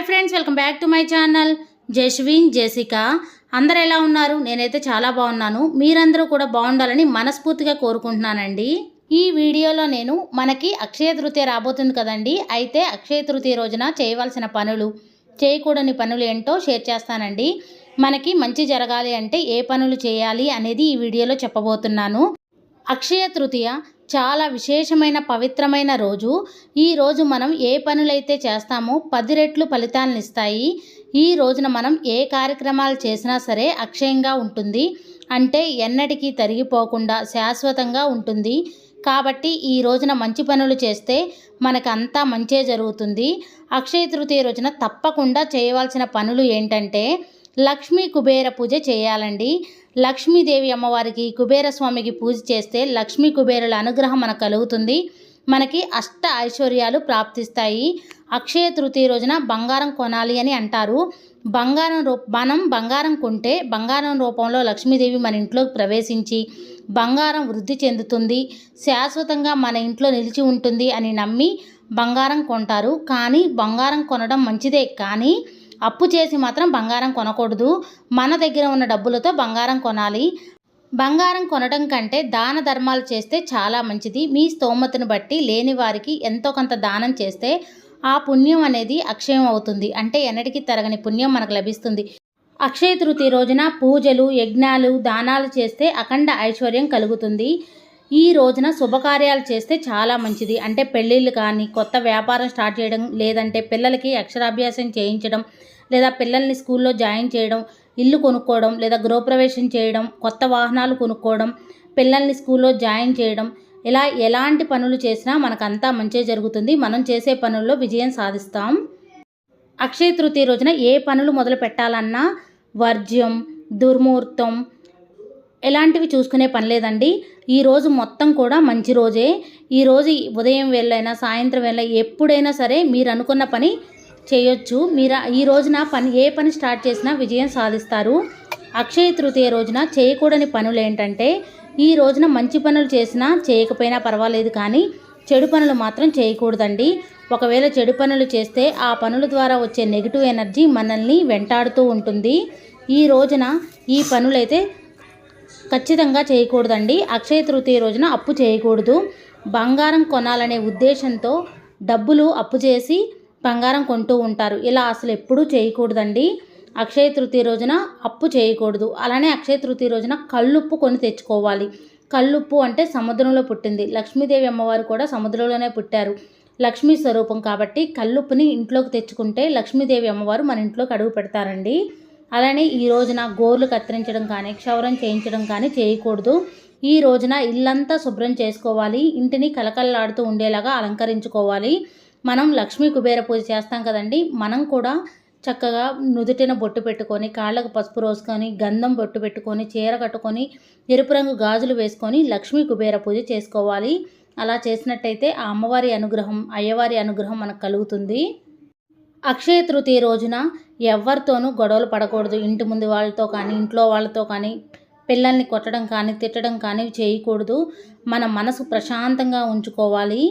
Hi friends welcome back to my channel. Jaswin Jessica అందరు ఎలా ఉన్నారు? నేనైతే చాలా బాగున్నాను. మీరందరూ కూడా బాగుండాలని మనస్ఫూర్తిగా కోరుకుంటున్నానండి. ఈ వీడియోలో నేను మనకి అక్షయ తృతీయ రాబోతుంది కదండి. అయితే అక్షయ తృతీయ రోజున చేయవలసిన పనులు చేయకూడని పనులు ఏంటో షేర్ చేస్తానండి. మనకి మంచి జరగాలి అంటే ఏ పనులు చేయాలి అనేది ఈ వీడియోలో చెప్పబోతున్నాను. అక్షయ తృతీయ చాలా విశేషమైన పవిత్రమైన రోజు. ఈ రోజు మనం ఏ పనులైతే చేస్తామో పది రెట్లు ఫలితాలను ఇస్తాయి ఈ రోజున మనం ఏ కార్యక్రమాలు చేసినా సరే అక్షయంగా ఉంటుంది. అంటే ఎన్నటికీ తరిగిపోకుండా శాశ్వతంగా ఉంటుంది. కాబట్టి ఈ రోజున మంచి పనులు చేస్తే మనకంతా మంచే జరుగుతుంది. అక్షయ తృతీయ రోజున తప్పకుండా చేయవలసిన పనులు ఏంటంటే లక్ష్మీ కుబేర పూజ చేయాలండి. లక్ష్మీదేవి అమ్మవారికి కుబేర స్వామికి పూజ చేస్తే లక్ష్మీ కుబేరుల అనుగ్రహం మనకు కలుగుతుంది. మనకి అష్ట ఐశ్వర్యాలు ప్రాప్తిస్తాయి. అక్షయ తృతీయ రోజున బంగారం కొనాలి అని అంటారు. బంగారం రూ మనం బంగారం కొంటే బంగారం రూపంలో లక్ష్మీదేవి మన ఇంట్లోకి ప్రవేశించి బంగారం వృద్ధి చెందుతుంది. శాశ్వతంగా మన ఇంట్లో నిలిచి ఉంటుంది అని నమ్మి బంగారం కొంటారు. కానీ బంగారం కొనడం మంచిదే. కానీ అప్పు చేసి మాత్రం బంగారం కొనకూడదు. మన దగ్గర ఉన్న డబ్బులతో బంగారం కొనాలి. బంగారం కొనడం కంటే దాన ధర్మాలు చేస్తే చాలా మంచిది. మీ స్తోమతను బట్టి లేని వారికి ఎంతో కొంత దానం చేస్తే ఆ పుణ్యం అనేది అక్షయం అవుతుంది. అంటే ఎన్నటికీ తరగని పుణ్యం మనకు లభిస్తుంది. అక్షయ తృతీయ రోజున పూజలు యజ్ఞాలు దానాలు చేస్తే అఖండ ఐశ్వర్యం కలుగుతుంది. ఈ రోజున శుభకార్యాలు చేస్తే చాలా మంచిది. అంటే పెళ్ళిళ్ళు కానీ కొత్త వ్యాపారం స్టార్ట్ చేయడం లేదంటే పిల్లలకి అక్షరాభ్యాసం చేయించడం లేదా పిల్లల్ని స్కూల్లో జాయిన్ చేయడం ఇల్లు కొనుక్కోవడం లేదా గృహప్రవేశం చేయడం కొత్త వాహనాలు కొనుక్కోవడం పిల్లల్ని స్కూల్లో జాయిన్ చేయడం ఇలా ఎలాంటి పనులు చేసినా మనకంతా మంచి జరుగుతుంది. మనం చేసే పనుల్లో విజయం సాధిస్తాం. అక్షయ తృతీయ రోజున ఏ పనులు మొదలు పెట్టాలన్నా వర్జ్యం దుర్ముహూర్తం ఎలాంటివి చూసుకునే పని లేదండి. ఈ రోజు మొత్తం కూడా మంచి రోజే. ఈ రోజు ఉదయం వెళ్ళైనా సాయంత్రం వేళ ఎప్పుడైనా సరే మీరు అనుకున్న పని చేయొచ్చు. మీరు ఈ రోజున పని ఏ పని స్టార్ట్ చేసినా విజయం సాధిస్తారు. అక్షయ తృతీయ రోజున చేయకూడని పనులు ఏంటంటే ఈ రోజున మంచి పనులు చేసినా చేయకపోయినా పర్వాలేదు కానీ చెడు పనులు మాత్రం చేయకూడదండి. ఒకవేళ చెడు పనులు చేస్తే ఆ పనుల ద్వారా వచ్చే నెగిటివ్ ఎనర్జీ మనల్ని వెంటాడుతూ ఉంటుంది. ఈ రోజున ఈ పనులైతే ఖచ్చితంగా చేయకూడదండి. అక్షయ తృతీయ రోజున అప్పు చేయకూడదు. బంగారం కొనాలనే ఉద్దేశంతో డబ్బులు అప్పు చేసి బంగారం కొంటూ ఉంటారు. ఇలా అసలు ఎప్పుడూ చేయకూడదండి. అక్షయ తృతీయ రోజున అప్పు చేయకూడదు. అలానే అక్షయ తృతీయ రోజున కళ్ళుప్పు కొని తెచ్చుకోవాలి. కళ్ళుప్పు అంటే సముద్రంలో పుట్టింది. లక్ష్మీదేవి అమ్మవారు కూడా సముద్రంలోనే పుట్టారు. లక్ష్మీ స్వరూపం కాబట్టి కళ్ళుప్పుని ఇంట్లోకి తెచ్చుకుంటే లక్ష్మీదేవి అమ్మవారు మన ఇంట్లోకి అడుగు పెడతారండి. అలానే ఈ రోజున గోర్లు కత్తిరించడం కానీ క్షౌరం చేయించడం కానీ చేయకూడదు. ఈ రోజున ఇల్లంతా శుభ్రం చేసుకోవాలి. ఇంటిని కలకల్లాడుతూ ఉండేలాగా అలంకరించుకోవాలి. మనం లక్ష్మీ కుబేర పూజ చేస్తాం కదండి. మనం కూడా చక్కగా నుదుటిన బొట్టు పెట్టుకొని కాళ్ళకు పసుపు రోసుకొని గంధం బొట్టు పెట్టుకొని చీర కట్టుకొని ఎరుపు రంగు గాజులు వేసుకొని లక్ష్మీ కుబేర పూజ చేసుకోవాలి. అలా చేసినట్టయితే ఆ అమ్మవారి అనుగ్రహం అయ్యవారి అనుగ్రహం మనకు కలుగుతుంది. అక్షయ తృతీయ రోజున ఎవరితోనూ గొడవలు పడకూడదు. ఇంటి ముందు వాళ్ళతో కానీ ఇంట్లో వాళ్ళతో కానీ పిల్లల్ని కొట్టడం కానీ తిట్టడం కానీ చేయకూడదు. మన మనసు ప్రశాంతంగా ఉంచుకోవాలి.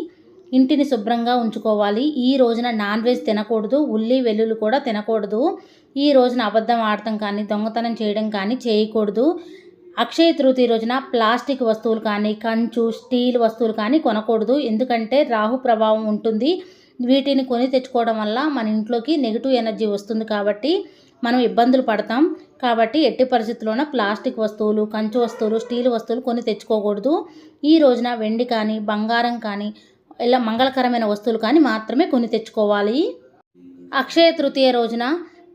ఇంటిని శుభ్రంగా ఉంచుకోవాలి. ఈ రోజున నాన్ వెజ్ తినకూడదు. ఉల్లి వెల్లుల్లి కూడా తినకూడదు. ఈ రోజున అబద్ధం ఆడటం కానీ దొంగతనం చేయడం కానీ చేయకూడదు. అక్షయ తృతీయ రోజున ప్లాస్టిక్ వస్తువులు కానీ కంచు స్టీల్ వస్తువులు కానీ కొనకూడదు. ఎందుకంటే రాహు ప్రభావం ఉంటుంది. వీటిని కొని తెచ్చుకోవడం వల్ల మన ఇంట్లోకి నెగిటివ్ ఎనర్జీ వస్తుంది కాబట్టి మనం ఇబ్బందులు పడతాం. కాబట్టి ఎట్టి పరిస్థితుల్లోన ప్లాస్టిక్ వస్తువులు కంచు వస్తువులు స్టీల్ వస్తువులు కొని తెచ్చుకోకూడదు. ఈ రోజున వెండి కానీ బంగారం కానీ ఇలా మంగళకరమైన వస్తువులు కానీ మాత్రమే కొని తెచ్చుకోవాలి. అక్షయ తృతీయ రోజున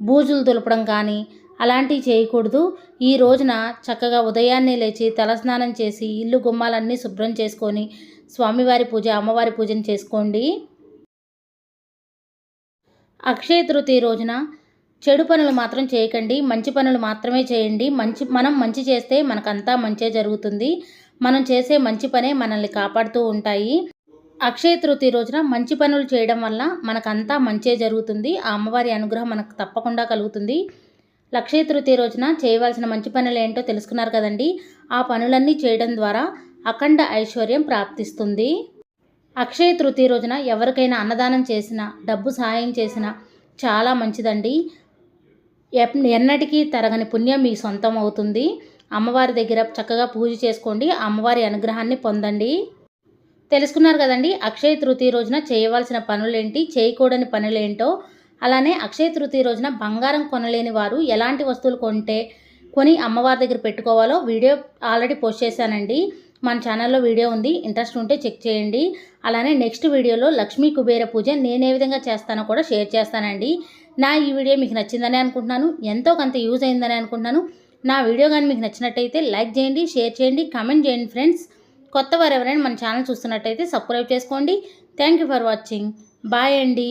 బూజులు దులపడం కానీ అలాంటివి చేయకూడదు. ఈ రోజున చక్కగా ఉదయాన్నే లేచి తలస్నానం చేసి ఇల్లు గుమ్మాలన్నీ శుభ్రం చేసుకొని స్వామివారి పూజ అమ్మవారి పూజను చేసుకోండి. అక్షయ తృతీయ రోజున చెడు పనులు మాత్రం చేయకండి మంచి పనులు మాత్రమే చేయండి. మంచి మనం మంచి చేస్తే మనకంతా మంచే జరుగుతుంది. మనం చేసే మంచి పనే మనల్ని కాపాడుతూ ఉంటాయి. అక్షయ తృతీయ రోజున మంచి పనులు చేయడం వల్ల మనకంతా మంచే జరుగుతుంది. ఆ అమ్మవారి అనుగ్రహం మనకు తప్పకుండా కలుగుతుంది. అక్షయ తృతీయ రోజున చేయవలసిన మంచి పనులు ఏంటో తెలుసుకున్నారు కదండి. ఆ పనులన్నీ చేయడం ద్వారా అఖండ ఐశ్వర్యం ప్రాప్తిస్తుంది. అక్షయ తృతీయ రోజున ఎవరికైనా అన్నదానం చేసినా డబ్బు సహాయం చేసినా చాలా మంచిదండి. ఎన్నటికీ తరగని పుణ్యం మీ సొంతం అవుతుంది. అమ్మవారి దగ్గర చక్కగా పూజ చేసుకోండి. అమ్మవారి అనుగ్రహాన్ని పొందండి. తెలుసుకున్నారు కదండి అక్షయ తృతీయ రోజున చేయవలసిన పనులేంటి? చేయకూడని పనులేంటో? అలానే అక్షయ తృతీయ రోజున బంగారం కొనలేని వారు ఎలాంటి వస్తువులు కొంటే కొని అమ్మవారి దగ్గర పెట్టుకోవాలో వీడియో ఆల్రెడీ పోస్ట్ చేశానండి. మన ఛానల్లో వీడియో ఉంది. ఇంట్రెస్ట్ ఉంటే చెక్ చేయండి. అలానే నెక్స్ట్ వీడియోలో లక్ష్మీ కుబేర పూజ నేను ఏ విధంగా చేస్తానో కూడా షేర్ చేస్తానండి. నా ఈ వీడియో మీకు నచ్చిందని అనుకుంటున్నాను. ఎంతో కొంత యూజ్ అయిందని అనుకుంటున్నాను. నా వీడియో కానీ మీకు నచ్చినట్టయితే లైక్ చేయండి షేర్ చేయండి కామెంట్ చేయండి ఫ్రెండ్స్ కొత్త వారు ఎవరైనా మన ఛానల్ చూస్తున్నట్టయితే సబ్స్క్రైబ్ చేసుకోండి. Thank you for watching bye అండి.